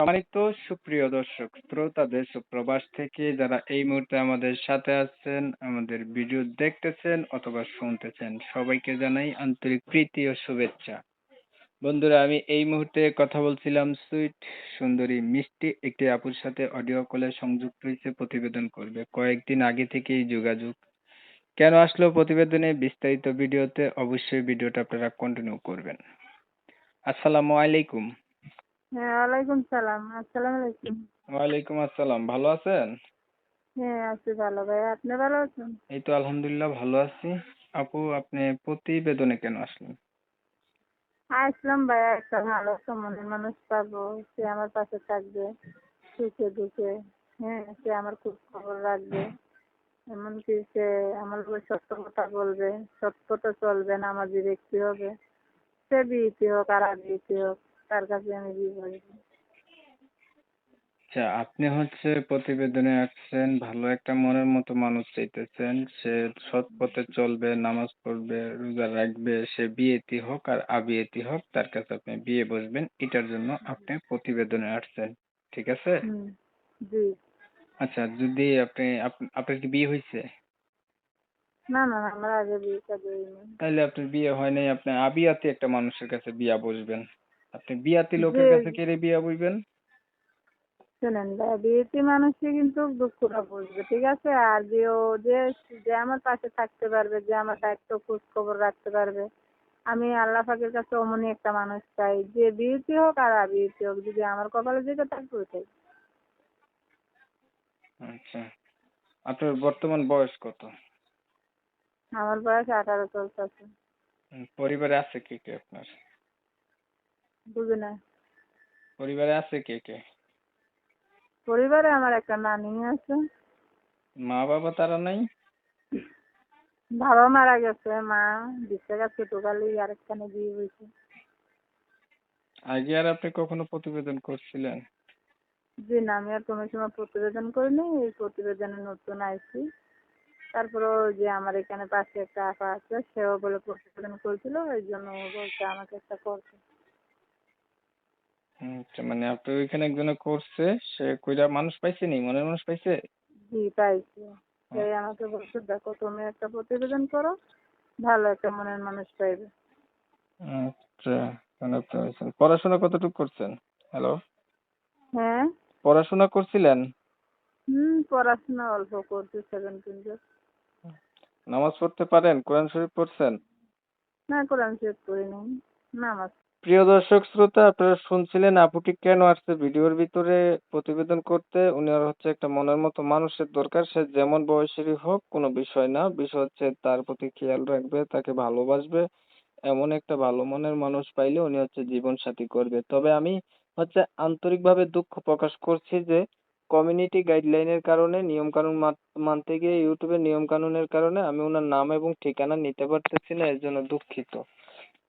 সম্মানিত সুপ্রিয় দর্শক শ্রোতা দেশ ও প্রবাস থেকে যারা এই মুহূর্তে আমাদের সাথে আছেন, আমাদের ভিডিও দেখতেছেন অথবা শুনতেছেন, সবাইকে জানাই আন্তরিক প্রীতি ও শুভেচ্ছা। বন্ধুরা, আমি এই মুহূর্তে কথা বলছিলাম সুইট, সুন্দরী, মিষ্টি একটি আপুর সাথে অডিও কলে সংযুক্ত হয়েছে প্রতিবেদন করবে। কয়েকদিন আগে থেকেই যোগাযোগ। কেন আসলো প্রতিবেদনে বিস্তারিত ভিডিওতে? অবশ্যই ভিডিওটা আপনারা কন্টিনিউ করবেন। আসসালামু আলাইকুম। হ্যাঁ ওয়ালাইকুম সালাম আসসালামু আলাইকুম। ওয়ালাইকুম আসসালাম ভালো আছেন? হ্যাঁ আছি ভালো ভাই আপনি ভালো আছেন? এই তো আলহামদুলিল্লাহ ভালো আছি। আপু আপনি প্রতিবেদনে কেন আসলেন? আসলাম ভাই একটা ভালো সম্মানের মানুষ পাবো সে আমার পাশে থাকবে সুখে দুঃখে হ্যাঁ সে আমার খুব খবর রাখবে এমনকি সে আমার উপর সত্য কথা বলবে সত্যতা চলবে না আমার ব্যক্তি হবে সে বিয়েতে হোক আর বিয়েতে হোক তার কাছে আমি বিয়ে আচ্ছা আপনি হচ্ছে প্রতিবেদনে আসছেন ভালো একটা মনের মতো মানুষ চাইতেছেন। সে সৎ পথে চলবে নামাজ পড়বে রোজা রাখবে সে বিয়েতি হোক আর আবিয়েতি হোক তার কাছে আপনি বিয়ে বসবেন এটার জন্য আপনি প্রতিবেদনে আসছেন ঠিক আছে? জি। আচ্ছা যদি আপনি আপনার কি বিয়ে হয়েছে? না না আমার আগে দিইনি। তাহলে আপনার বিয়ে হয় নাই আপনি আবিয়াতি একটা মানুষের কাছে বিয়া বসবেন। আপনি বিয়াতি লোকের কাছে কেড়ে বিয়া বসবেন শোনেন ভাই বিয়েতে মানুষকে কিন্তু দুঃখটা বুঝবে ঠিক আছে? আর যে ও যে যে আমার পাশে থাকতে পারবে যে আমার দায়িত্ব খোঁজ খবর রাখতে পারবে আমি আল্লাহ পাকের কাছে অমনই একটা মানুষ চাই যে বিয়েতে হোক আর আবিয়েতে হোক যদি আমার কপালে যেটা থাকবে ওইটাই। আচ্ছা। আপনার বর্তমান বয়স কত? আমার বয়স আঠারো চলতেছে পরিবারে আছে কে কে আপনার? বুঝি না। পরিবারে আছে কে কে? পরিবারে আমার একটা নানি আছে। মা বাবা তারা নাই? বাবা মারা গেছে মা বিশে গেছে ছোটকালেই আরেকখানে বিয়ে হয়েছে। আগে আর আপনি কখনো প্রতিবেদন করছিলেন? জি না আমি আর কোনো সময় প্রতিবেদন করিনি এই প্রতিবেদনে নতুন আইছি। তারপরে ওই যে আমার এখানে পাশে একটা আপা আছে সেও বলে প্রতিবেদন করেছিল ওই জন্য বলছে আমাকে একটা করতে হুম, আচ্ছা মানে আপনি ওইখানে একজনে করছে সে কইরা মানুষ পাইছে নি? মনের মানুষ পাইছে? জি পাইছি। সেই আমাকে বলছে দেখো তুমি একটা প্রতিবেদন করো ভালো একটা মনের মানুষ পাইবে। আচ্ছা তাহলে আপনি হয়েছেন পড়াশোনা কতটুকু করছেন? হ্যালো হ্যাঁ? পড়াশোনা করছিলেন? হুম পড়াশোনা অল্প করছি সেভেন পর্যন্ত নামাজ পড়তে পারেন? কোরআন শরীফ পড়ছেন? না কোরআন শেষ করিনি নামাজ প্রিয় দর্শক শ্রোতা, আপনারা শুনছিলেন আপুটি কেন আসছে ভিডিওর ভিতরে প্রতিবেদন করতে। উনি আর হচ্ছে একটা মনের মতো মানুষের দরকার, সে যেমন বয়সেরই হোক, কোনো বিষয় না। বিষয় হচ্ছে তার প্রতি খেয়াল রাখবে, তাকে ভালোবাসবে, এমন একটা ভালো মনের মানুষ পাইলে উনি হচ্ছে জীবন সাথী করবে। তবে আমি হচ্ছে আন্তরিকভাবে দুঃখ প্রকাশ করছি যে কমিউনিটি গাইডলাইনের কারণে নিয়ম কানুন মানতে গিয়ে ইউটিউবের নিয়ম কানুনের কারণে আমি ওনার নাম এবং ঠিকানা নিতে পারতেছি না, এর জন্য দুঃখিত।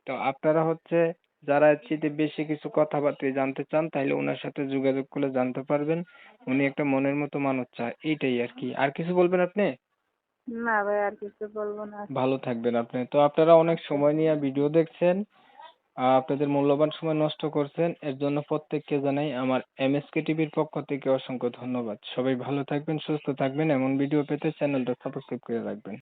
তো আপনারা হচ্ছে যারা এর বেশি কিছু কথাবার্তা জানতে চান তাহলে ওনার সাথে যোগাযোগ করলে জানতে পারবেন। উনি একটা মনের মতো মানুষ চায় এইটাই আর কি। আর কিছু বলবেন আপনি? না ভাই আর কিছু বলব না। ভালো থাকবেন আপনি। তো আপনারা অনেক সময় নিয়ে ভিডিও দেখছেন আপনাদের মূল্যবান সময় নষ্ট করছেন এর জন্য প্রত্যেককে জানাই আমার এমএসকে টিভির পক্ষ থেকে অসংখ্য ধন্যবাদ। সবাই ভালো থাকবেন সুস্থ থাকবেন। এমন ভিডিও পেতে চ্যানেলটা সাবস্ক্রাইব করে রাখবেন।